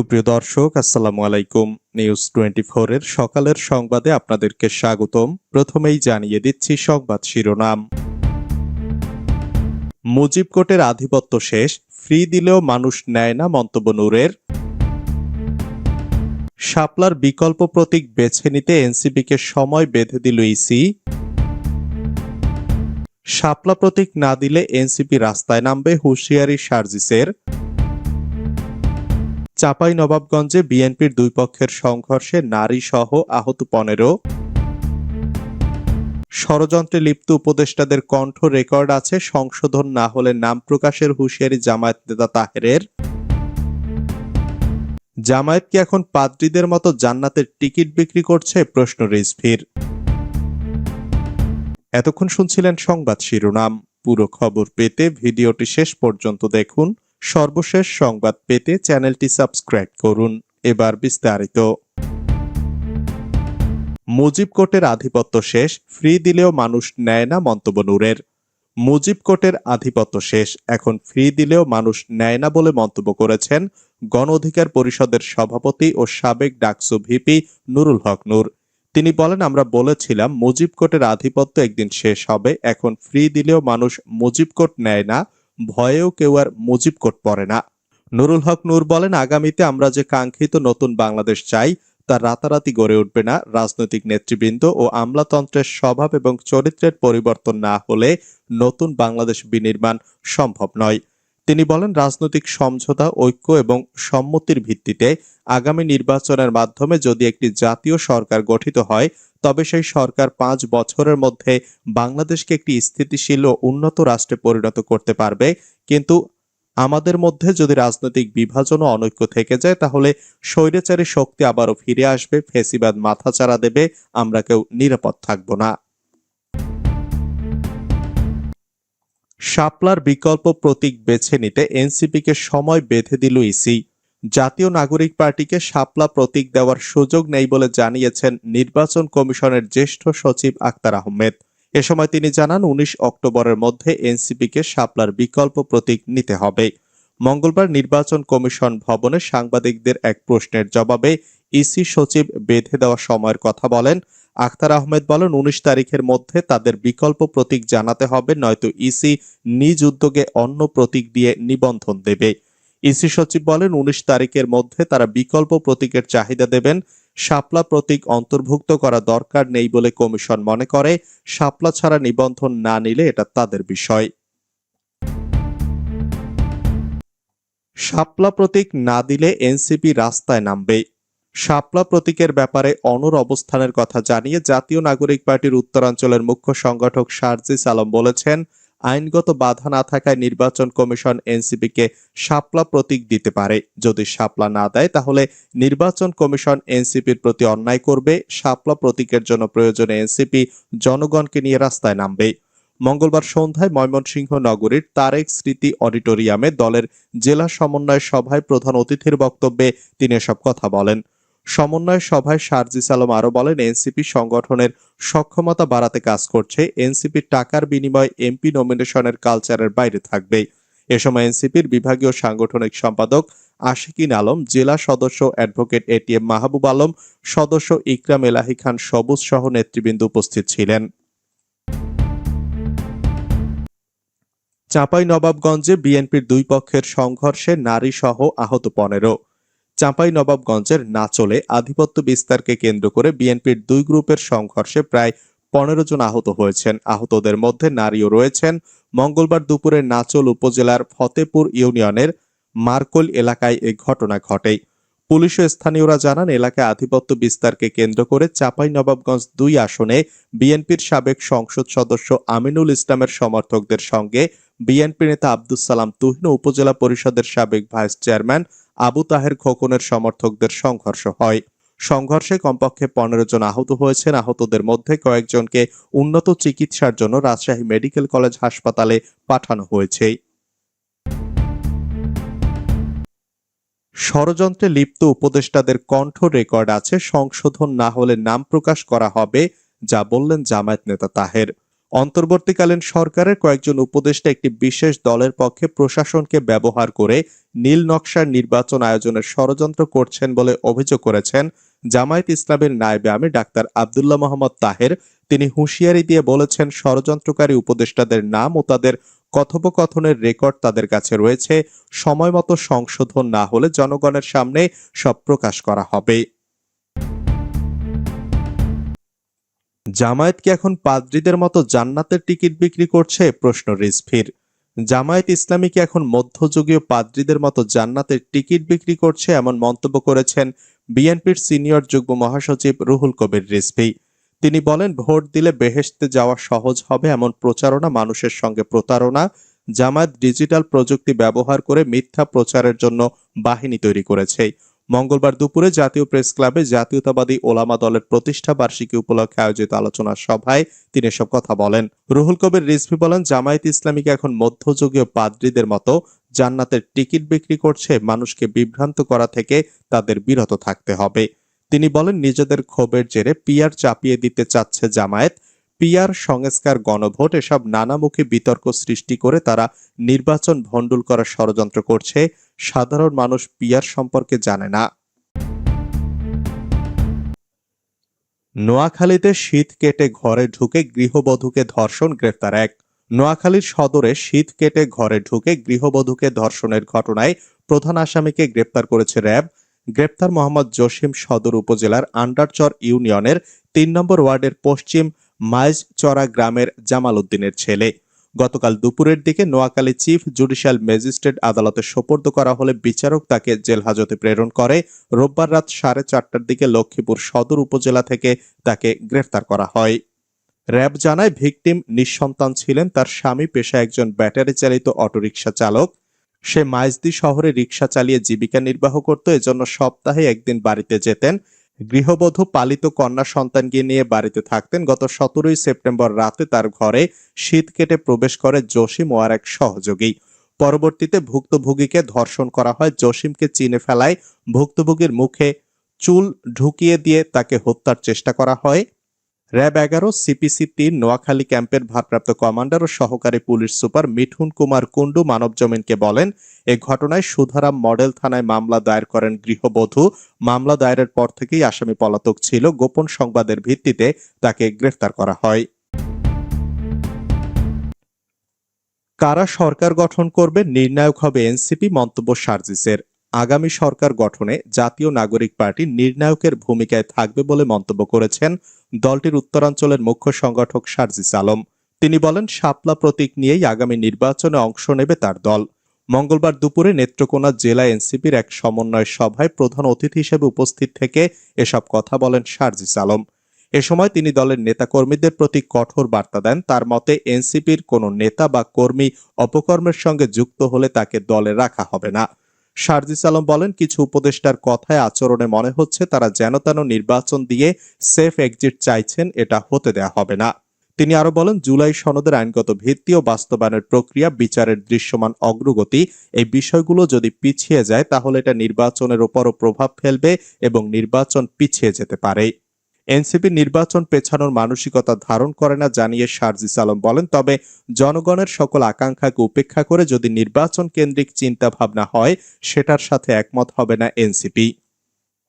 সুপ্রিয় দর্শক, আসসালামু আলাইকুম। নিউজ টোয়েন্টি এর সকালের সংবাদে আপনাদেরকে স্বাগতম। প্রথমেই জানিয়ে দিচ্ছি সংবাদ শিরোনাম। মুজিব কোর্টের আধিপত্য শেষ, ফ্রি দিলেও মানুষ নেয় না মন্তব্য নূরের। শাপলার বিকল্প প্রতীক বেছে নিতে এনসিপিকে সময় বেঁধে দিল ইসি। শাপলা প্রতীক না দিলে এনসিপি রাস্তায় নামবে হুঁশিয়ারি সার্জিসের। চাপাই নবাবগঞ্জে বিএনপির দুই পক্ষের সংঘর্ষে নারী সহ আহত পনেরো। ষড়যন্ত্রে লিপ্ত উপদেষ্টাদের কণ্ঠ রেকর্ড আছে, সংশোধন না হলে নাম প্রকাশের হুঁশিয়ারি জামায়াত নেতা তাহেরের। জামায়াত কি এখন পাদ্রীদের মতো জান্নাতের টিকিট বিক্রি করছে? প্রশ্ন রিজভির। এতক্ষণ শুনছিলেন সংবাদ শিরোনাম। পুরো খবর পেতে ভিডিওটি শেষ পর্যন্ত দেখুন। সর্বশেষ সংবাদ পেতে চ্যানেলটি সাবস্ক্রাইব করুন। এবার বিস্তারিত। মুজিব কোর্টের আধিপত্য শেষ, ফ্রি দিলেও মানুষ নেয় না মন্তব্য নূরের। মুজিব কোর্টের আধিপত্য শেষ, এখন ফ্রি দিলেও মানুষ নেয় না বলে মন্তব্য করেছেন গণ অধিকার পরিষদের সভাপতি ও সাবেক ডাকসু ভিপি নুরুল হক নূর। তিনি বলেন, আমরা বলেছিলাম মুজিব কোর্টের আধিপত্য একদিন শেষ হবে, এখন ফ্রি দিলেও মানুষ মুজিব কোর্ট নেয় না ভয়েও কেউ আর মুজিব কোট পড়ে না। নুরুল হক নূর বলেন, আগামীতে আমরা যে কাঙ্ক্ষিত নতুন বাংলাদেশ চাই, তা রাতারাতি গড়ে উঠবে না। রাজনৈতিক নেতৃবৃন্দ ও আমলাতন্ত্রের স্বভাব এবং চরিত্রের পরিবর্তন না হলে নতুন বাংলাদেশ বিনির্মাণ সম্ভব নয়। তিনি বলেন, রাজনৈতিক সমঝোতা, ঐক্য এবং সম্মতির ভিত্তিতে আগামী নির্বাচনের মাধ্যমে যদি একটি জাতীয় সরকার গঠিত হয় তবে সেই সরকার পাঁচ বছরের মধ্যে বাংলাদেশকে একটি স্থিতিশীল ও উন্নত রাষ্ট্রে পরিণত করতে পারবে। কিন্তু আমাদের মধ্যে যদি রাজনৈতিক বিভাজন ও অনৈক্য থেকে যায়, তাহলে স্বৈরাচারী শক্তি আবারও ফিরে আসবে, ফেসিবাদ মাথাচাড়া দেবে, আমরা কেউ নিরাপদ থাকব না। শাপলার বিকল্প প্রতীক বেছে নিতে এনসিপিকে সময় বেঁধে দিল ইসি। জাতীয় নাগরিক পার্টিকে শাপলা প্রতীক দেওয়ার সুযোগ নেই বলে জানিয়েছেন নির্বাচন কমিশনের জ্যেষ্ঠ সচিব আক্তার আহমেদ। এ সময় তিনি জানান, উনিশ অক্টোবরের মধ্যে এনসিপিকে শাপলার বিকল্প প্রতীক নিতে হবে। মঙ্গলবার নির্বাচন কমিশন ভবনে সাংবাদিকদের এক প্রশ্নের জবাবে ইসি সচিব বেঁধে দেওয়া সময়ের কথা বলেন আখতার আহমেদ বলেন, উনিশ তারিখের মধ্যে তাদের বিকল্প প্রতীক জানাতে হবে, নয়তো ইসি নিজ উদ্যোগে অন্য প্রতীক দিয়ে নিবন্ধন দেবে। ইসি সচিব বলেন, উনিশ তারিখের মধ্যে তারা বিকল্প প্রতীকের চাহিদা দেবেন। শাপলা প্রতীক অন্তর্ভুক্ত করা দরকার নেই বলে কমিশন মনে করে। শাপলা ছাড়া নিবন্ধন না নিলে এটা তাদের বিষয়। শাপলা প্রতীক না দিলে এনসিপি রাস্তায় নামবে। শাপলা প্রতীকের ব্যাপারে অনর অবস্থানের কথা জানিয়ে জাতীয় নাগরিক পার্টির উত্তরাঞ্চলের মুখ্য সংগঠক সার্জিস আলম বলেছেন আইনগত বাধা না থাকায় নির্বাচন কমিশন এনসিপিকে শাপলা প্রতীক দিতে পারে। যদি শাপলা না দেয়, তাহলে নির্বাচন কমিশন এনসিপির প্রতি অন্যায় করবে। শাপলা প্রতীকের জন্য প্রয়োজনে এনসিপি জনগণকে নিয়ে রাস্তায় নামবে। মঙ্গলবার সন্ধ্যায় ময়মনসিংহ নগরীর তারেক স্মৃতি অডিটোরিয়ামে দলের জেলা সমন্বয় সভায় প্রধান অতিথির বক্তব্যে তিনি এসব কথা বলেন। সমন্বয় সভায় সার্জিস আলম আরও বলেন, এনসিপি সংগঠনের সক্ষমতা বাড়াতে কাজ করছে। এনসিপির টাকার বিনিময়ে এমপি নমিনেশনের কালচারের বাইরে থাকবে। এ সময় এনসিপির বিভাগীয় সাংগঠনিক সম্পাদক আশিকিন আলম, জেলা সদস্য অ্যাডভোকেট এটিএম মাহবুব আলম, সদস্য ইকরাম এলাহি খান সবুজ সহ নেতৃবৃন্দ উপস্থিত ছিলেন। চাঁপাই নবাবগঞ্জে বিএনপির দুই পক্ষের সংঘর্ষে নারী সহ আহত পনেরো। চাঁপাই নবাবগঞ্জের নাচলে আধিপত্য বিস্তারকে কেন্দ্র করে বিএনপির দুই গ্রুপের সংঘর্ষে প্রায় পনেরো জন আহত হয়েছেন। আহতদের মধ্যে নারীও রয়েছেন। মঙ্গলবার দুপুরে নাচল উপজেলার ফতেপুর ইউনিয়নের মার্কল এলাকায় এ ঘটনা ঘটে। পুলিশ ও স্থানীয়রা জানান, এলাকায় আধিপত্য বিস্তারকে কেন্দ্র করে চাঁপাই নবাবগঞ্জ দুই আসনে বিএনপির সাবেক সংসদ সদস্য আমিনুল ইসলামের সমর্থকদের সঙ্গে বিএনপি নেতা আব্দুস সালাম তুহিন উপজেলা পরিষদের সাবেক ভাইস চেয়ারম্যান আবু তাহের খোকনের সমর্থকদের সংঘর্ষ হয়। সংঘর্ষে কমপক্ষে পনেরো জন আহত হয়েছেন। আহতদের মধ্যে কয়েকজনকে উন্নত চিকিৎসার জন্য রাজশাহী মেডিকেল কলেজ হাসপাতালে পাঠানো হয়েছে। ষড়যন্ত্রে লিপ্ত উপদেষ্টাদের কণ্ঠ রেকর্ড আছে, সংশোধন না হলে নাম প্রকাশ করা হবে, যা বললেন জামায়াত নেতা তাহের। অন্তর্বর্তীকালীন সরকারের কয়েকজন উপদেষ্টা একটি বিশেষ দলের পক্ষে প্রশাসনকে ব্যবহার করে নীল নকশার নির্বাচন আয়োজনের ষড়যন্ত্র করছেন বলে অভিযোগ করেছেন জামায়াত ইসলামের নায়েবে আমি ডাক্তার আবদুল্লাহ মোহাম্মদ তাহের। তিনি হুঁশিয়ারি দিয়ে বলেছেন, ষড়যন্ত্রকারী উপদেষ্টাদের নাম ও তাদের কথোপকথনের রেকর্ড তাদের কাছে রয়েছে। সময় মতো সংশোধন না হলে জনগণের সামনে সব প্রকাশ করা হবে। জামায়াত কি এখন পাদ্রীদের মতো জান্নাতের টিকিট বিক্রি করছে? প্রশ্ন রিজভির। জামায়াত ইসলামী কি এখন মধ্যযুগীয় পাদ্রীদের মতো জান্নাতের টিকিট বিক্রি করছে? এমন মন্তব্য করেছেন বিএনপির সিনিয়র যুগ্ম মহাসচিব রুহুল কবির রিজভি। তিনি বলেন, ভোট দিলে বেহেশতে যাওয়া সহজ হবে এমন প্রচারণা, মানুষের সঙ্গে প্রতারণা, জামায়াত ডিজিটাল প্রযুক্তি ব্যবহার করে মিথ্যা প্রচারের জন্য বাহিনী তৈরি করেছে। মঙ্গলবার দুপুরে জাতীয় প্রেস ক্লাবে জাতীয়তাবাদী ওলামা দলের প্রতিষ্ঠা বার্ষিকী উপলক্ষে আয়োজিত আলোচনা সভায় তিনি এসব কথা বলেন। রুহুল কবির রিজভি বলেন, জামায়াত ইসলামীকে এখন মধ্যযুগীয় পাদ্রীদের মতো জান্নাতের টিকিট বিক্রি করছে, মানুষকে বিভ্রান্ত করা থেকে তাদের বিরত থাকতে হবে। তিনি বলেন, নিজেদের ক্ষোভের জেরে পিয়ার চাপিয়ে দিতে চাচ্ছে জামায়াত। পিয়ার, সংস্কার, গণভোট, এসব নানামুখী বিতর্ক সৃষ্টি করে তারা নির্বাচন ভণ্ডুল করার ষড়যন্ত্র করছে। সাধারণ মানুষ পিয়ার সম্পর্কে জানে না। নোয়াখালীতে শীত কেটে ঘরে ঢুকে গৃহবধূকে ধর্ষণ, গ্রেফতার এক। নোয়াখালীর সদরে শীত কেটে ঘরে ঢুকে গৃহবধূকে ধর্ষণের ঘটনায় প্রধান আসামিকে গ্রেপ্তার করেছে র্যাব। গ্রেপ্তার মোহাম্মদ জসিম সদর উপজেলার আন্ডারচর ইউনিয়নের তিন নম্বর ওয়ার্ডের পশ্চিম মাইজচরা গ্রামের জামাল উদ্দিনের ছেলে। গতকাল দুপুরের দিকে নোয়াখালী চিফ জুডিশিয়াল ম্যাজিস্ট্রেট আদালতে সোপর্দ করা হলে বিচারক তাকে জেল হাজতে প্রেরণ করে। রোববার রাত সাড়ে চারটার দিকে লক্ষ্মীপুর সদর উপজেলা থেকে তাকে গ্রেফতার করা হয়। র্যাব জানায়, ভিকটিম নিঃসন্তান ছিলেন তার স্বামী পেশা একজন ব্যাটারি চালিত অটোরিকশা চালক। সে মাইজদি শহরে রিক্সা চালিয়ে জীবিকা নির্বাহ করত, এজন্য সপ্তাহে একদিন বাড়িতে যেতেন। গৃহবধূ পালিত কন্যা সন্তানকে নিয়ে বাড়িতে থাকতেন। গত সতেরোই সেপ্টেম্বর রাতে তার ঘরে শীত কেটে প্রবেশ করে জসিম ও আর এক সহযোগী। পরবর্তীতে ভুক্তভোগীকে ধর্ষণ করা হয়। জসিমকে চিনে ফেলায় ভুক্তভোগীর মুখে চুল ঢুকিয়ে দিয়ে তাকে হত্যার চেষ্টা করা হয়। র্যাব এগারো সিপিসি তিন, নোয়াখালী ক্যাম্পের ভারপ্রাপ্ত কমান্ডার ও সহকারী পুলিশ সুপার মিঠুন কুমার কুণ্ডু মানবজমিনকে বলেন, এ ঘটনায় সুধারাম মডেল থানায় মামলা দায়ের করেন গৃহবধূ। মামলা দায়েরের পর থেকেই আসামি পলাতক ছিল। গোপন সংবাদের ভিত্তিতে তাকে গ্রেফতার করা হয়। কারা সরকার গঠন করবে? নির্ণায়ক হবে এনসিপি, মন্তব্য সার্জিসের। আগামী সরকার গঠনে জাতীয় নাগরিক পার্টি নির্ণায়কের ভূমিকায় থাকবে বলে মন্তব্য করেছেন দলটির উত্তরাঞ্চলের মুখ্য সংগঠক সার্জিস আলম। তিনি বলেন শাপলা প্রতীক নিয়েই আগামী নির্বাচনে অংশ নেবে তার দল। মঙ্গলবার দুপুরে নেত্রকোনা জেলা এনসিপির এক সমন্বয় সভায় প্রধান অতিথি হিসেবে উপস্থিত থেকে এসব কথা বলেন সার্জিস আলম। এ সময় তিনি দলের নেতাকর্মীদের প্রতি কঠোর বার্তা দেন। তার মতে, এনসিপির কোনো নেতা বা কর্মী অপকর্মের সঙ্গে যুক্ত হলে তাকে দলে রাখা হবে না। সার্জিস আলম বলেন, কিছু উপদেষ্টার কথায় আচরণে মনে হচ্ছে তারা যেন তেন নির্বাচন দিয়ে সেফ এক্সিট চাইছেন, এটা হতে দেয়া হবে না। তিনি আরও বলেন, জুলাই সনদের আইনগত ভিত্তি ও বাস্তবায়নের প্রক্রিয়া, বিচারের দৃশ্যমান অগ্রগতি, এই বিষয়গুলো যদি পিছিয়ে যায়, তাহলে এটা নির্বাচনের উপরও প্রভাব ফেলবে এবং নির্বাচন পিছিয়ে যেতে পারে। এনসিপি নির্বাচন পেছানোর মানসিকতা ধারণ করে না জানিয়ে শারজি আলম বলেন, তবে জনগণের সকল আকাঙ্ক্ষাকে উপেক্ষা করে যদি নির্বাচন কেন্দ্রিক চিন্তা ভাবনা হয়, সেটার সাথে একমত হবে না এনসিপি।